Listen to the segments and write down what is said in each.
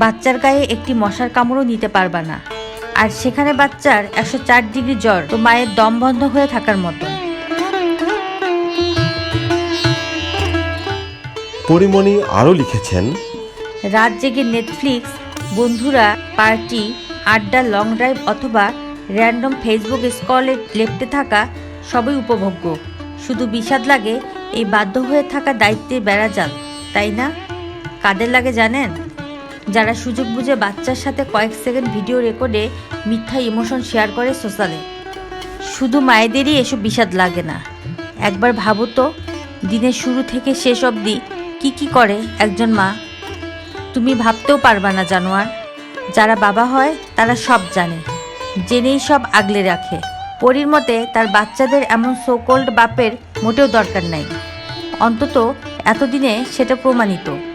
বাচ্চার গায়ে একটি মশার কামড়ও নিতে পারবা না। আর সেখানে বাচ্চার একশো চার ডিগ্রি জ্বর তো মায়ের দম বন্ধ হয়ে থাকার মতো পরিমণি আরও লিখেছেন রাত জেগে নেটফ্লিক্স বন্ধুরা পার্টি আড্ডা লং ড্রাইভ অথবা র্যান্ডম ফেসবুক স্কলে লেপটে থাকা সবই উপভোগ্য। শুধু বিষাদ লাগে এই বাধ্য হয়ে থাকা দায়িত্বে বেড়া যান তাই না? কাদের লাগে জানেন? যারা সুযোগ বুঝে বাচ্চার সাথে কয়েক সেকেন্ড ভিডিও রেকর্ডে মিথ্যা ইমোশন শেয়ার করে সোশ্যালে। শুধু মায়েদেরই এসব বিষাদ লাগে না। একবার ভাবো তো, দিনের শুরু থেকে শেষ অবধি কি কি করে একজন মা? তুমি ভাবতেও পারবা না, জানোয়ার। যারা বাবা হয়, তারা সব জানে। জেনেই সব আগলে রাখে। পরীর মতে, তার বাচ্চাদের এমন সোকোল্ড বাপের মোটেও দরকার নাই। অন্তত এতদিনে সেটা প্রমাণিত।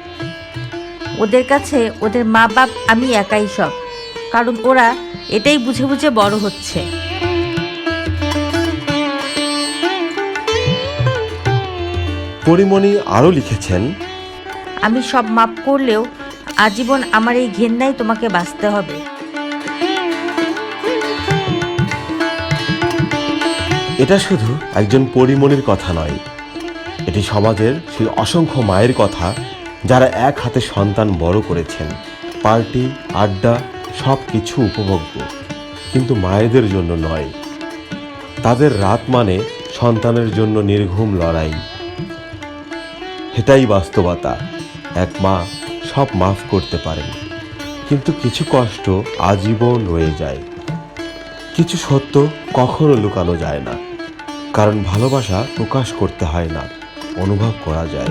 ওদের কাছে ওদের মা বাপ আমি একাই সব। কারণ ওরা এটাই বুঝে বুঝে বড় হচ্ছে। পরিমণি আরও লিখেছেন আমি সব মাপ করলেও আজীবন আমার এই ঘেন্নাই তোমাকে বাঁচতে হবে। এটা শুধু একজন পরিমণির কথা নয় এটি সমাজের সেই অসংখ্য মায়ের কথা যারা এক হাতে সন্তান বড় করেছেন, পার্টি, আড্ডা সব কিছু উপভোগ্য। কিন্তু মায়েদের জন্য নয়। তাদের রাত মানে সন্তানের জন্য নির্ঘুম লড়াই। এটাই বাস্তবতা। এক মা সব মাফ করতে পারেন। কিন্তু কিছু কষ্ট আজীবন রয়ে যায়। কিছু সত্য কখনো লুকানো যায় না। কারণ ভালোবাসা প্রকাশ করতে হয় না, অনুভব করা যায়।